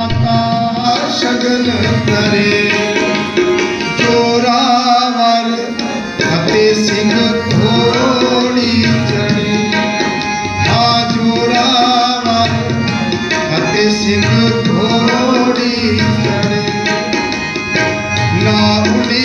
ਮਾਤਾ ਸ਼ਗਨ ਕਰੇ ਜੋਰਾਵਰ ਫਤਿਹ ਸਿੰਘ ਘੋੜੀ ਚੜੇ। ਆ ਜੋਰਾਵਰ ਫਤਿਹ ਸਿੰਘ ਘੋੜੀ ਚੜੇ। ਨਾ ਉਡੀ